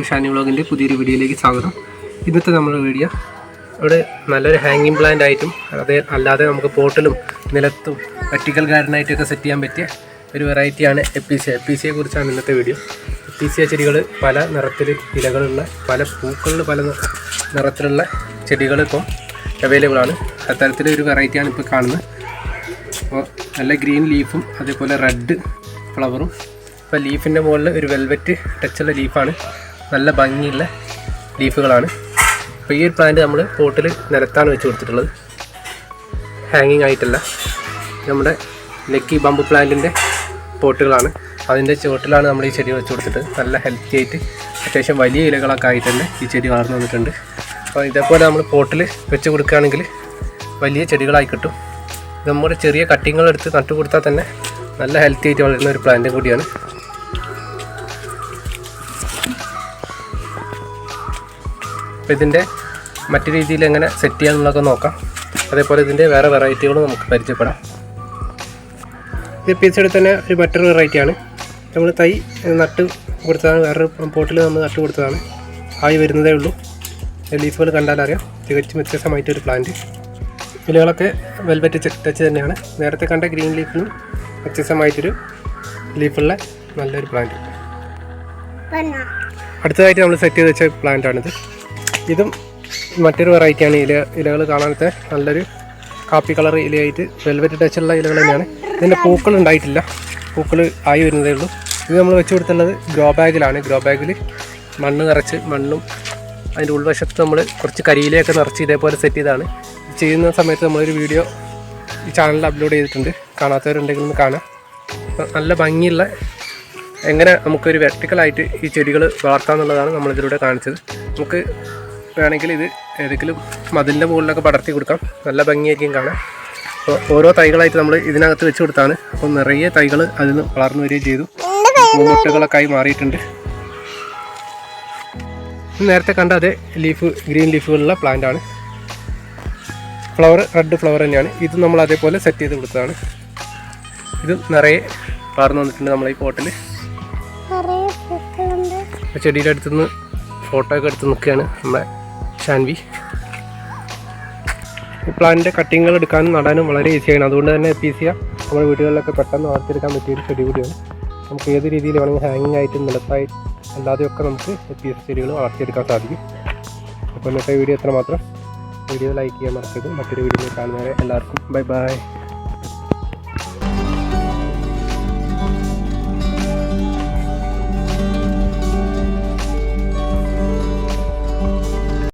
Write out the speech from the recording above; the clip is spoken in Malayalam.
ഷാനി വ്ളോഗിന്റെ പുതിയൊരു വീഡിയോയിലേക്ക് സ്വാഗതം. ഇന്നത്തെ നമ്മുടെ വീഡിയോ. ഇവിടെ നല്ലൊരു ഹാങ്ങിങ് പ്ലാന്റ് ആയിട്ടും അതേ അല്ലാതെ നമുക്ക് പോട്ടിലും നിലത്തും വെർട്ടിക്കൽ ഗാർഡനായിട്ടൊക്കെ സെറ്റ് ചെയ്യാൻ പറ്റിയ ഒരു വെറൈറ്റിയാണ് എപ്പീസിയ എപ്പീസിയെ കുറിച്ചാണ് ഇന്നത്തെ വീഡിയോ. എപ്പീസിയ ചെടികൾ പല നിറത്തിൽ ഇലകളുള്ള പല പൂക്കളിൽ പല നിറത്തിലുള്ള ചെടികൾ ഇപ്പം അവൈലബിൾ ആണ്. അത്തരത്തിലൊരു വെറൈറ്റിയാണ് ഇപ്പോൾ കാണുന്നത്. അപ്പോൾ നല്ല ഗ്രീൻ ലീഫും അതേപോലെ റെഡ് ഫ്ലവറും ഇപ്പോൾ ലീഫിന്റെ മുകളിൽ ഒരു വെൽവെറ്റ് ടച്ചുള്ള ലീഫാണ് നല്ല ഭംഗിയുള്ള ലീഫുകളാണ്. അപ്പോൾ ഈ ഒരു പ്ലാന്റ് നമ്മൾ പോട്ടിൽ നിലത്താണ് വെച്ച് കൊടുത്തിട്ടുള്ളത്. ഹാങ്ങിങ് ആയിട്ടല്ല നമ്മുടെ ലക്കി ബമ്പ് പ്ലാന്റിന്റെ പോട്ടുകളാണ്. അതിന്റെ ചുവട്ടിലാണ് നമ്മൾ ഈ ചെടി വെച്ച് കൊടുത്തിട്ട് നല്ല ഹെൽത്തി ആയിട്ട് അത്യാവശ്യം വലിയ ഇലകളൊക്കെ ആയിട്ട് തന്നെ ഈ ചെടി വളർന്നു വന്നിട്ടുണ്ട്. അപ്പോൾ ഇതേപോലെ നമ്മൾ പോട്ടിൽ വെച്ച് കൊടുക്കുകയാണെങ്കിൽ വലിയ ചെടികളായി കിട്ടും. നമ്മുടെ ചെറിയ കട്ടിങ്ങുകളെടുത്ത് നട്ടു കൊടുത്താൽ തന്നെ നല്ല ഹെൽത്തി ആയിട്ട് വളരുന്ന ഒരു പ്ലാന്റ് കൂടിയാണ്. അപ്പോൾ ഇതിന്റെ മറ്റു രീതിയിൽ എങ്ങനെ സെറ്റ് ചെയ്യാമെന്നുള്ളതൊക്കെ നോക്കാം. അതേപോലെ ഇതിന്റെ വേറെ വെറൈറ്റികളും നമുക്ക് പരിചയപ്പെടാം. ഇത് എടുത്ത് തന്നെ ഒരു മറ്റൊരു വെറൈറ്റിയാണ് നമ്മൾ തൈ നട്ട് കൊടുത്തതാണ്. വേറൊരു പോട്ടിൽ നമ്മൾ നട്ട് കൊടുത്തതാണ്. ആയി വരുന്നതേ ഉള്ളൂ. ലീഫുകൾ കണ്ടാലറിയാം തികച്ചും വ്യത്യസ്തമായിട്ടൊരു പ്ലാന്റ് ഇലകളൊക്കെ വെൽവെറ്റ് ടച്ച് തന്നെയാണ്. നേരത്തെ കണ്ട ഗ്രീൻ ലീഫിനും വ്യത്യസ്തമായിട്ടൊരു ലീഫുള്ള നല്ലൊരു പ്ലാന്റ് അടുത്തതായിട്ട് നമ്മൾ സെറ്റ് ചെയ്ത് വെച്ച പ്ലാന്റ് ആണിത്. ഇതും മറ്റൊരു വെറൈറ്റിയാണ് ഇല ഇലകൾ കാണാനത്തെ നല്ലൊരു കാപ്പി കളർ ഇലയായിട്ട് വെൽവെറ്റ് ടച്ചുള്ള ഇലകൾ തന്നെയാണ്. ഇതിന്റെ പൂക്കൾ ഉണ്ടായിട്ടില്ല. പൂക്കൾ ആയി വരുന്നതേ ഉള്ളൂ. ഇത് നമ്മൾ വെച്ച് കൊടുത്തുള്ളത് ഗ്രോ ബാഗിലാണ്. ഗ്രോ ബാഗിൽ മണ്ണ് നിറച്ച് മണ്ണും അതിന്റെ ഉൾവശത്ത് നമ്മൾ കുറച്ച് കരിയിലയൊക്കെ നിറച്ച് ഇതേപോലെ സെറ്റ് ചെയ്താണ്. ചെയ്യുന്ന സമയത്ത് നമ്മളൊരു വീഡിയോ ഈ ചാനലിൽ അപ്ലോഡ് ചെയ്തിട്ടുണ്ട്. കാണാത്തവരുണ്ടെങ്കിൽ ഒന്ന് കാണാം. നല്ല ഭംഗിയുള്ള എങ്ങനെ നമുക്കൊരു വെർട്ടിക്കലായിട്ട് ഈ ചെടികൾ വളർത്താമെന്നുള്ളതാണ് നമ്മളിതിലൂടെ കാണിച്ചത്. നമുക്ക് വേണമെങ്കിൽ ഇത് ഏതെങ്കിലും മതിലിന്റെ മുകളിലൊക്കെ പടർത്തി കൊടുക്കാം. നല്ല ഭംഗിയായിരിക്കും കാണാൻ അപ്പോൾ ഓരോ തൈകളായിട്ട് നമ്മൾ ഇതിനകത്ത് വെച്ച് കൊടുത്താണ്. അപ്പോൾ നിറയെ തൈകൾ അതിൽ നിന്ന് വളർന്നു വരികയും ചെയ്തു. മുട്ടകളൊക്കെ ആയി മാറിയിട്ടുണ്ട്. നേരത്തെ കണ്ട അതേ ലീഫ് ഗ്രീൻ ലീഫുകളുള്ള പ്ലാന്റ് ആണ്. ഫ്ലവർ റെഡ് ഫ്ലവർ തന്നെയാണ്. ഇത് നമ്മൾ അതേപോലെ സെറ്റ് ചെയ്ത് കൊടുത്തതാണ്. ഇത് നിറയെ വളർന്നു വന്നിട്ടുണ്ട് നമ്മൾ ഈ പോട്ടിൽ. ചെടിയുടെ അടുത്തുനിന്ന് ഫോട്ടോ ഒക്കെ എടുത്ത് നിൽക്കുകയാണ് നമ്മുടെ ഷാൻവി ഈ പ്ലാന്റിന്റെ കട്ടിങ്ങുകൾ എടുക്കാനും നടാനും വളരെ ഈസിയാണ് അതുകൊണ്ട് തന്നെ എപ്പീസിയ നമ്മുടെ വീടുകളിലൊക്കെ പെട്ടെന്ന് വളർത്തിയെടുക്കാൻ പറ്റിയൊരു ചെടി കൂടിയാണ്. നമുക്ക് ഏത് രീതിയിൽ വേണമെങ്കിൽ ഹാങ്ങിങ് ആയിട്ട് നിലത്തായി അല്ലാതെയൊക്കെ നമുക്ക് എപ്പീസ ചെടികൾ വളർത്തിയെടുക്കാൻ സാധിക്കും. അപ്പോൾ ഇന്നത്തെ വീഡിയോ എത്ര മാത്രം വീഡിയോ ലൈക്ക് ചെയ്യാൻ മറക്കരുത്. മറ്റൊരു വീഡിയോ കാണുന്നവരെ എല്ലാവർക്കും ബൈ ബൈ